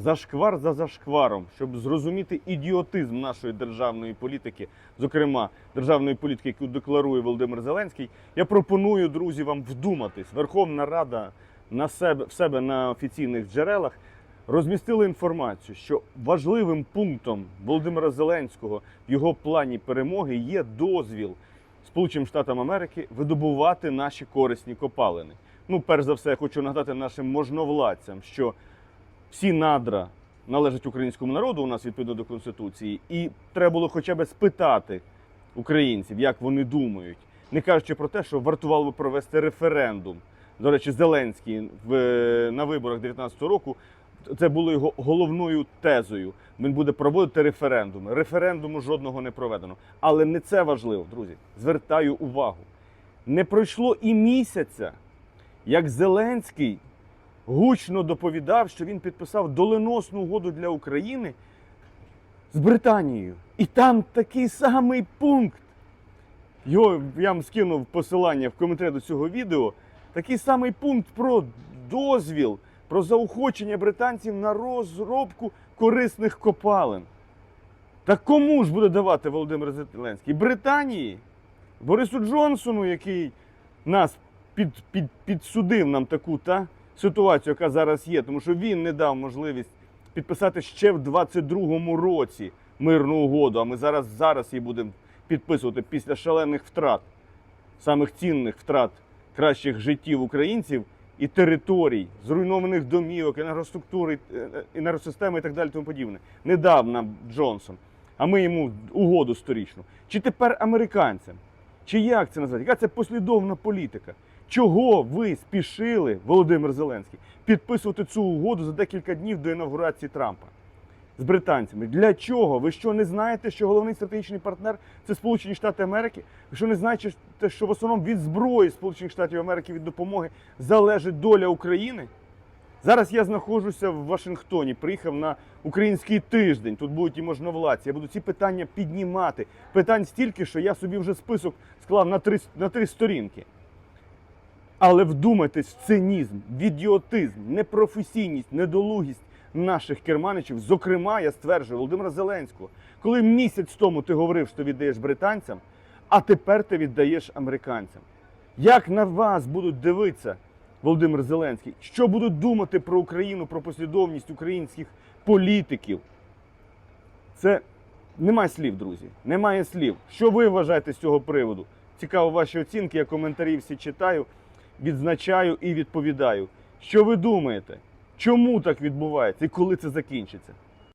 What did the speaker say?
зашквар за зашкваром, щоб зрозуміти ідіотизм нашої державної політики, зокрема державної політики, яку декларує Володимир Зеленський, я пропоную, друзі, вам вдуматись. Верховна Рада на себе в себе на офіційних джерелах розмістила інформацію, що важливим пунктом Володимира Зеленського в його плані перемоги є дозвіл Сполученим Штатам Америки видобувати наші корисні копалини. Ну, перш за все, я хочу нагадати нашим можновладцям, що всі надра належать українському народу у нас відповідно до конституції, і треба було хоча б спитати українців, як вони думають, не кажучи про те, що вартувало би провести референдум. До речі, Зеленський в, на виборах 19 року це було його головною тезою. Він буде проводити референдуми. Референдуму жодного не проведено. Але не це важливо, друзі. Звертаю увагу. Не пройшло і місяця, як Зеленський гучно доповідав, що він підписав доленосну угоду для України з Британією. І там такий самий пункт. Його я вам скинув посилання в коментарі до цього відео. Такий самий пункт про дозвіл, про заохочення британців на розробку корисних копалин. Та кому ж буде давати Володимир Зеленський? Британії? Борису Джонсону, який нас під, під, підсудив нам таку та, ситуацію, яка зараз є, тому що він не дав можливість підписати ще в 22-му році мирну угоду, а ми зараз, зараз її будемо підписувати після шалених втрат, самих цінних втрат кращих життів українців і територій, зруйнованих домівок, енергоструктури, е, енергосистеми і так далі. Тому подібне. Не дав нам Джонсон, а ми йому угоду сторічну. Чи тепер американцям? Чи як це назвати? Яка це послідовна політика? Чого ви спішили, Володимир Зеленський, підписувати цю угоду за декілька днів до інавгурації Трампа з британцями? Для чого? Ви що не знаєте, що головний стратегічний партнер це Сполучені Штати Америки? Ви що не знаєте, що в основному від зброї Сполучених Штатів Америки від допомоги залежить доля України? Зараз я знаходжуся в Вашингтоні, приїхав на український тиждень. Тут будуть і можновладці. Я буду ці питання піднімати. Питань стільки, що я собі вже список склав на три, на три сторінки. Але вдумайтесь в цинізм, в ідіотизм, непрофесійність, недолугість наших керманичів. Зокрема, я стверджую Володимира Зеленського, коли місяць тому ти говорив, що віддаєш британцям, а тепер ти віддаєш американцям. Як на вас будуть дивитися Володимир Зеленський? Що будуть думати про Україну, про послідовність українських політиків? Це немає слів, друзі. Немає слів. Що ви вважаєте з цього приводу? Цікаво ваші оцінки, я коментарі всі читаю, відзначаю і відповідаю. Що ви думаєте? Чому так відбувається і коли це закінчиться?